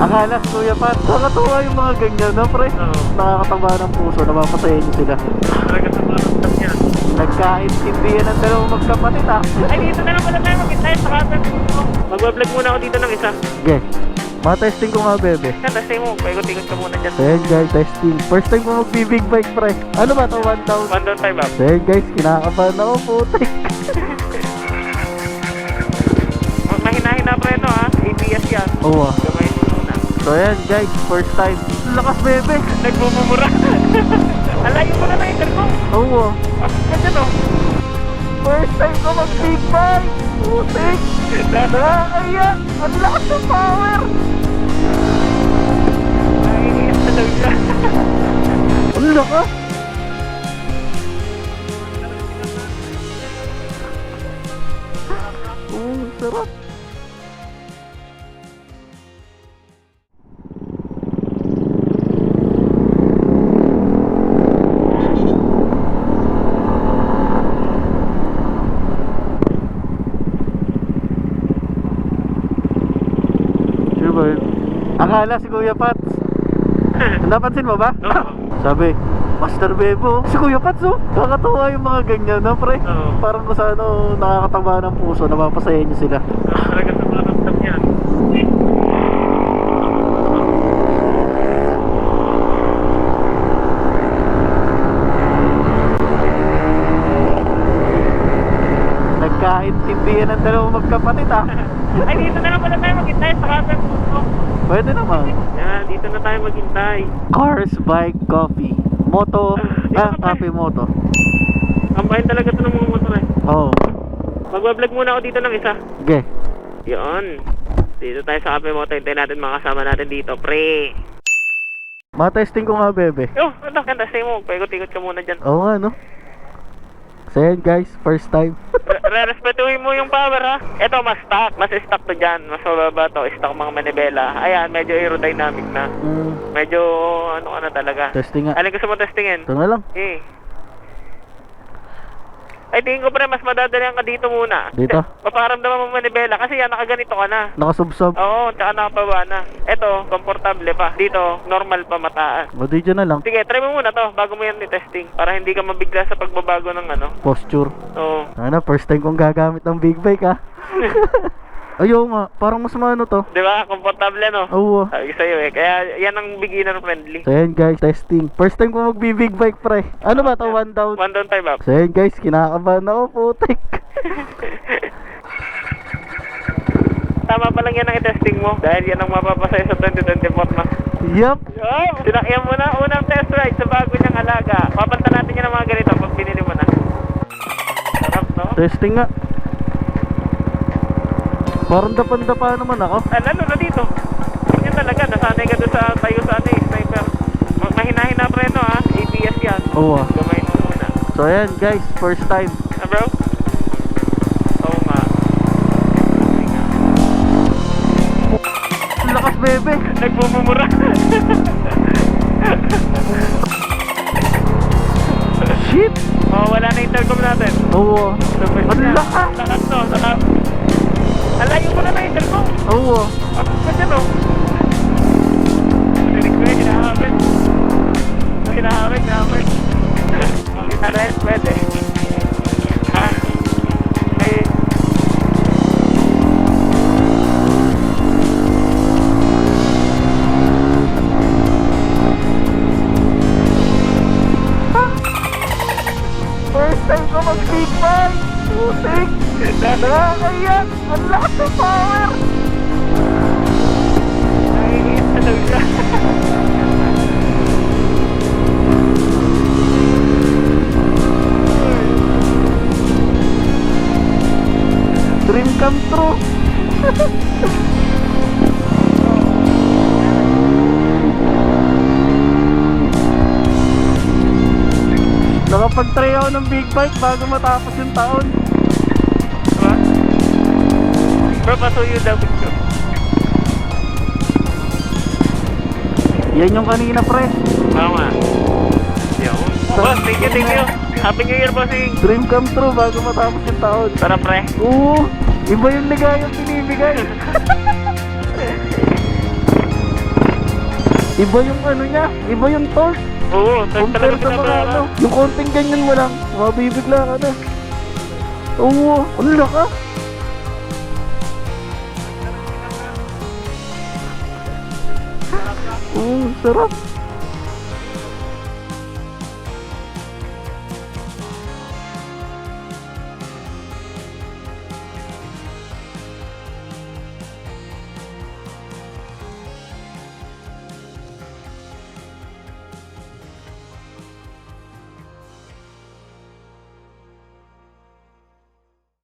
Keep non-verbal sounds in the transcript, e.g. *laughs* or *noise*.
Akalas, Kuya Pat. Nakakatuwa yung mga ganyan, no, pre? Oo. Nakakataba ng puso, napapasaya niyo sila. Talaga sa mga ramdam yan. Nagkaintindihan ng dalawang magkapatid, ah. Ay, dito na lang pala tayo mag-intay sa kapit. Magbablog muna ako dito ng isa. Sige. Matesting ko nga, bebe. Yan, testing mo. Paikot-ikot ka muna dyan. So yan guys, testing. First time ko magbi-big bike, pre. Ano ba to? 1,000? One down five up. So yan guys, kinakabahan ako, putik. *laughs* Mag- Mahina-hina rin, no, ha? ABS yan. Oo ah. Gamay. So yan guys, first time. Lakas, bebe. Nagmumumura. *laughs* Alayo mo na na yung ko. Oo. Bakit ka dyan, oh? First time ko mag-big bike. Putik. Nakakaya. Ang lakas ng power. Ay, talaga. *laughs* Ang lakas. *laughs* Oo, sarap. Akala si Kuya Pats. *laughs* Napansin mo ba? Oo. *laughs* Sabi, Master Bebo, si Kuya Pats oh. Kakatuwa yung mga ganyan na pre. Oo. Parang kung sa ano, nakakataba ng puso, napapasaya niyo sila. Talaga sa mga ramdam yan. Nagkaintindihan ng dalawang magkapatid ah. *laughs* Ay, dito na lang pala tayo mag-intay sa kapit. Pwede naman. Yan, dito na tayo maghintay. Cars, bike, coffee. Moto, *laughs* ah, coffee moto. Ang bahin talaga ito ng mga motor eh. Oo. Oh. Magbablog muna ako dito ng isa. Okay. Yun. Dito tayo sa Cafe Moto. Hintayin natin mga kasama natin dito. Pre. Matesting ko nga, bebe. Oh, ano ka? Testing mo. Paikot-ikot ka muna dyan. Oo nga, no? So yan guys, first time. *laughs* Re- Re-respetuhin mo yung power ha. Ito, mas stock. Mas stock to dyan. Mas mababa to. Stock mga manibela. Ayan, medyo aerodynamic na. mm, Medyo ano ka na talaga. testing nga. Alin gusto mo testingin? Ito na lang. Eh. Ay, tingin ko pre, mas madadalian ka dito muna. Dito? Paparamdaman mo manibela kasi yan, nakaganito ka na. Nakasubsob. Oo, tsaka nakababa na. Ito, komportable pa. Dito, normal pa mataas. O, di dyan na lang. Sige, try mo muna to bago mo yan i-testing para hindi ka mabigla sa pagbabago ng ano. Posture. Oo. Ano, first time kong gagamit ng big bike ah. *laughs* Ayaw nga, parang mas maano to. Di ba? Komportable no? Oo. Sabi sa'yo eh. Kaya yan ang beginner friendly. So yan guys, testing. First time ko magbi-big bike pre. Ano ba to, one down? One down, five up. So yan guys, kinakabahan ako, putik. *laughs* Tama pa lang yan ang i-testing mo. Dahil yan ang mapapasaya sa 2024 na. Yup. Oh, sinakyan mo na unang test ride sa bago niyang alaga. Papanta natin yan ng mga ganito pag binili mo na. Sarap, no? Testing nga. Parang dapan-dapa naman ako. Ah, lalo na dito. Yan talaga, nasanay ka doon sa tayo sa ano eh, sniper. Ma- Mahina-hina pa rin, no, ha? ABS yan. Oo ah. Gamay mo muna. So yan guys, first time. Ah, bro? Oo nga. Ang Lakas bebe. Nagmumumura. Shit. oh, wala na intercom natin. Oo ah. Super Ang lakas. Lakas, no? Saka... rin, pwede. Ha? Eh, First time ko mag-big bike. Putik. Nakakaya. Dream come true. Nakapag-try ako ng big bike bago matapos yung taon. Diba? Bro, pasuyo daw gusto. Yan yung kanina pre. Tama. Yo. Boss, thank you, thank you. Happy New Year, bossing. Dream come true bago matapos yung taon. Tara, pre. Oo, iba yung ligayang binibigay. Iba yung ano niya, iba yung torque. Oo, talaga sa mga ano, yung konting ganyan mo lang, mabibigla ka na. Oo, ang laka. Oo, sarap.